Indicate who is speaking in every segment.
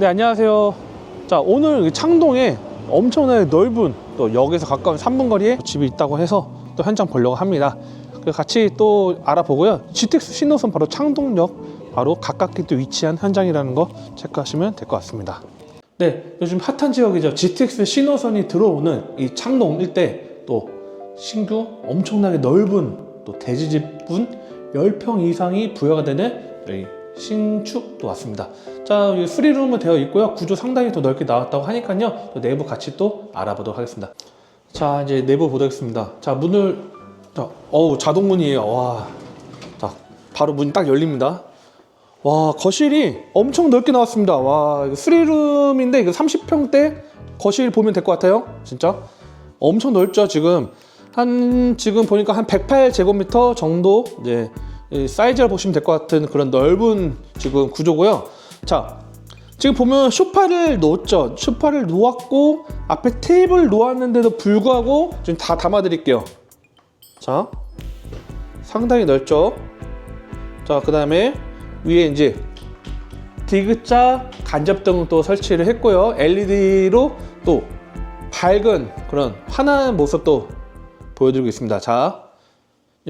Speaker 1: 네 안녕하세요. 자 오늘 창동에 엄청나게 넓은 또 역에서 가까운 3분 거리에 집이 있다고 해서 또 현장 보려고 합니다. 같이 또 알아보고요. GTX 신호선 바로 창동역 바로 가깝게 또 위치한 현장이라는 거 체크하시면 될 것 같습니다. 네 요즘 핫한 지역이죠. GTX 신호선이 들어오는 이 창동 일대 또 신규 엄청나게 넓은 또 대지집 분 10평 이상이 부여가 되는 신축도 왔습니다. 자, 여기 수리룸은 되어 있고요. 구조 상당히 더 넓게 나왔다고 하니까요. 또 내부 같이 또 알아보도록 하겠습니다. 자, 이제 내부 보도록하겠습니다. 자, 문을 자, 어우, 자동문이에요. 와. 자, 바로 문이 딱 열립니다. 와, 거실이 엄청 넓게 나왔습니다. 와, 이거 수리룸인데 이거 30평대 거실 보면 될 것 같아요. 진짜. 엄청 넓죠, 지금. 한 지금 보니까 한 108제곱미터 정도 이제 이 사이즈를 보시면 될 것 같은 그런 넓은 지금 구조고요. 자, 지금 보면 소파를 놓았죠. 소파를 놓았고 앞에 테이블 놓았는데도 불구하고 지금 다 담아드릴게요. 자, 상당히 넓죠. 자, 그 다음에 위에 이제 디귿자 간접등 또 설치를 했고요. LED로 또 밝은 그런 환한 모습도 보여드리고 있습니다. 자,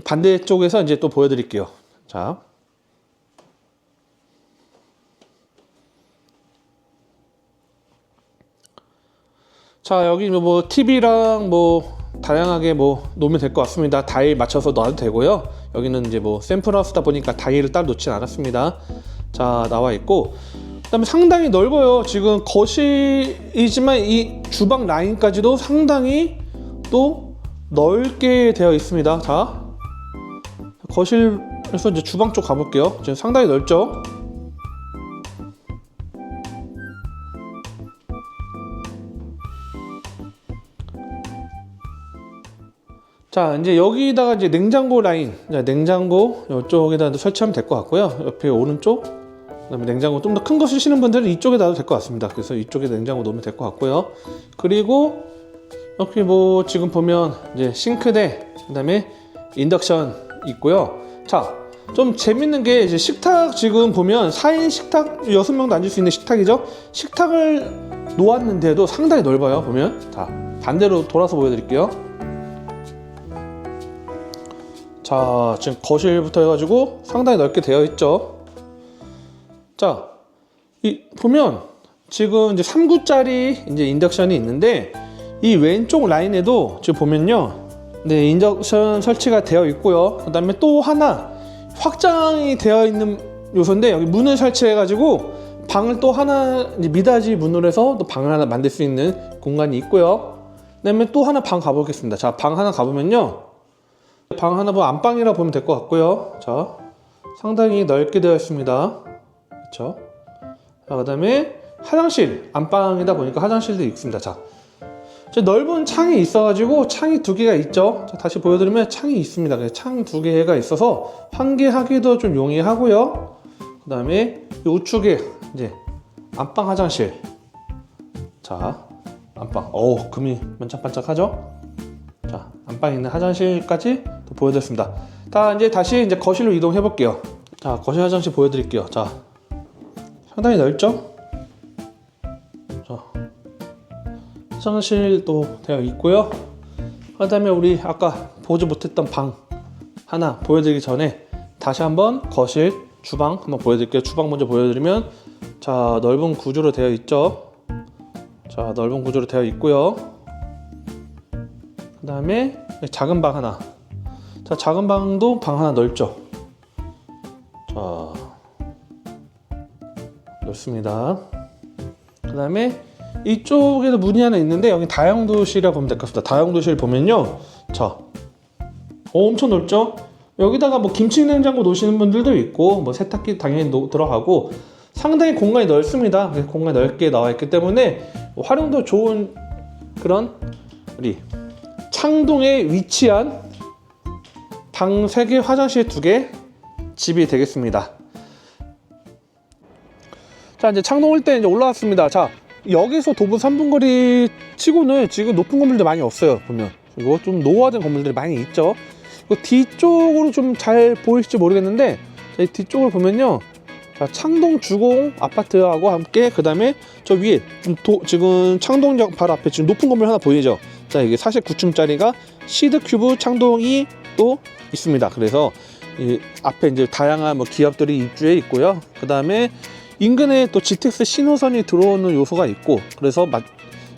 Speaker 1: 반대쪽에서 이제 또 보여드릴게요. 자. 자, 여기 뭐 TV랑 뭐 다양하게 뭐 놓으면 될 것 같습니다. 다일 맞춰서 놔도 되고요. 여기는 이제 뭐 샘플 하우스다 보니까 다일을 따로 놓진 않았습니다. 자, 나와 있고 그다음에 상당히 넓어요. 지금 거실이지만 이 주방 라인까지도 상당히 또 넓게 되어 있습니다. 자, 거실에서 이제 주방 쪽 가볼게요. 지금 상당히 넓죠? 자, 이제 여기다가 이제 냉장고 라인, 자, 냉장고 이쪽에다 설치하면 될 것 같고요. 옆에 오른쪽, 그다음에 냉장고 좀 더 큰 거 쓰시는 분들은 이쪽에 놔도 될 것 같습니다. 그래서 이쪽에 냉장고 놓으면 될 것 같고요. 그리고 여기 뭐 지금 보면 이제 싱크대, 그다음에 인덕션 있고요. 자, 좀 재밌는 게 이제 식탁 지금 보면 4인 식탁 6명도 앉을 수 있는 식탁이죠. 식탁을 놓았는데도 상당히 넓어요. 보면 자 반대로 돌아서 보여드릴게요. 자 지금 거실부터 해가지고 상당히 넓게 되어 있죠. 자, 이 보면 지금 이제 3구짜리 이제 인덕션이 있는데 이 왼쪽 라인에도 지금 보면요. 네, 인덕션 설치가 되어 있고요. 그 다음에 또 하나 확장이 되어 있는 요소인데 여기 문을 설치해 가지고 방을 또 하나 미닫이 문으로 해서 또 방을 하나 만들 수 있는 공간이 있고요. 그다음에 또 하나 방 가보겠습니다. 자, 방 하나 가보면요. 방 하나 뭐 안방이라 보면 될 것 같고요. 자, 상당히 넓게 되어 있습니다. 그렇죠? 자, 그다음에 화장실 안방이다 보니까 화장실도 있습니다. 자, 저 넓은 창이 있어가지고 창이 두 개가 있죠. 자, 다시 보여드리면 창이 있습니다. 창 두 개가 있어서 환기하기도 좀 용이하고요. 그 다음에 우측에 이제 안방 화장실. 자, 안방. 어우, 금이 반짝반짝하죠? 자, 안방에 있는 화장실까지 또 보여드렸습니다. 자, 이제 다시 이제 거실로 이동해 볼게요. 자, 거실 화장실 보여드릴게요. 자, 상당히 넓죠? 자, 화장실도 되어 있고요. 그 다음에 우리 아까 보지 못했던 방 하나 보여드리기 전에 다시 한번 거실, 주방 한번 보여드릴게요. 주방 먼저 보여드리면 자 넓은 구조로 되어 있죠. 자 넓은 구조로 되어 있고요. 그 다음에 작은 방 하나. 자 작은 방도 방 하나 넓죠. 자 넓습니다. 그 다음에 이쪽에도 문이 하나 있는데 여기 다용도실이라고 보면 될 것 같습니다. 다용도실 보면요, 자, 어, 엄청 넓죠? 여기다가 뭐 김치 냉장고 놓으시는 분들도 있고, 뭐 세탁기 당연히 놓- 들어가고 상당히 공간이 넓습니다. 공간이 넓게 나와 있기 때문에 활용도 좋은 그런 우리 창동에 위치한 방 3개, 화장실 2개 집이 되겠습니다. 자 이제 창동 올 때 이제 올라왔습니다. 자 여기서 도보 3분 거리 치고는 지금 높은 건물들 많이 없어요. 보면 그리고 좀 노후화된 건물들이 많이 있죠. 그 뒤쪽으로 좀 잘 보일지 모르겠는데 이 뒤쪽을 보면요. 자, 창동 주공 아파트하고 함께 그 다음에 저 위에 좀 도- 지금 창동역 바로 앞에 지금 높은 건물 하나 보이죠? 자 이게 49층짜리가 시드 큐브 창동이 또 있습니다. 그래서 이 앞에 이제 다양한 뭐 기업들이 입주해 있고요. 그 다음에 인근에 또 GTX 신호선이 들어오는 요소가 있고 그래서 마-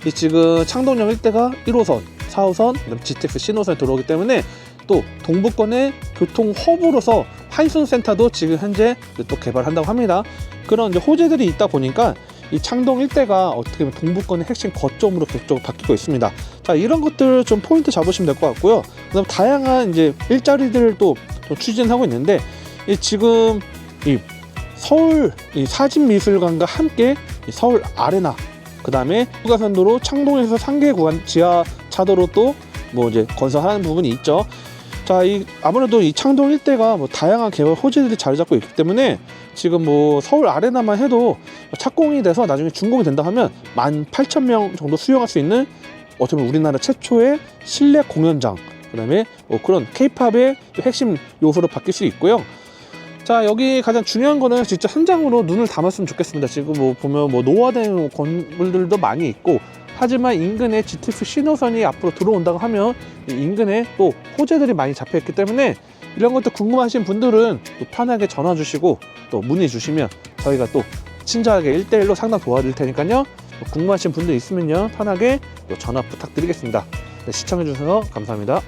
Speaker 1: 이 지금 창동역 일대가 1호선, 4호선, 그다음 GTX 신호선이 들어오기 때문에 또 동부권의 교통 허브로서 환승 센터도 지금 현재 또 개발한다고 합니다. 그런 호재들이 있다 보니까 이 창동 일대가 어떻게 보면 동부권의 핵심 거점으로 계속 바뀌고 있습니다. 자 이런 것들 좀 포인트 잡으시면 될 것 같고요. 그다음 다양한 이제 또 추진하고 있는데 이 지금 이 서울 이 사진미술관과 함께 이 서울 아레나 그 다음에 휴가선도로 창동에서 상계 구간 지하 차도로 또 뭐 이제 건설하는 부분이 있죠. 자, 이 아무래도 이 창동 일대가 뭐 다양한 개발 호재들이 자리 잡고 있기 때문에 지금 뭐 서울 아레나만 해도 착공이 돼서 나중에 준공이 된다 하면 18,000명 정도 수용할 수 있는 어떻게 보면 우리나라 최초의 실내 공연장 그다음에 뭐 그런 케이팝의 핵심 요소로 바뀔 수 있고요. 자 여기 가장 중요한 거는 진짜 현장으로 눈을 담았으면 좋겠습니다. 지금 뭐 보면 뭐 노화된 건물들도 많이 있고 하지만 인근에 GTX 신호선이 앞으로 들어온다고 하면 이 인근에 또 호재들이 많이 잡혀 있기 때문에 이런 것도 궁금하신 분들은 또 편하게 전화 주시고 또 문의 주시면 저희가 또 친절하게 1대1로 상담 도와드릴 테니까요. 또 궁금하신 분들 있으면요. 편하게 또 전화 부탁드리겠습니다. 네, 시청해 주셔서 감사합니다.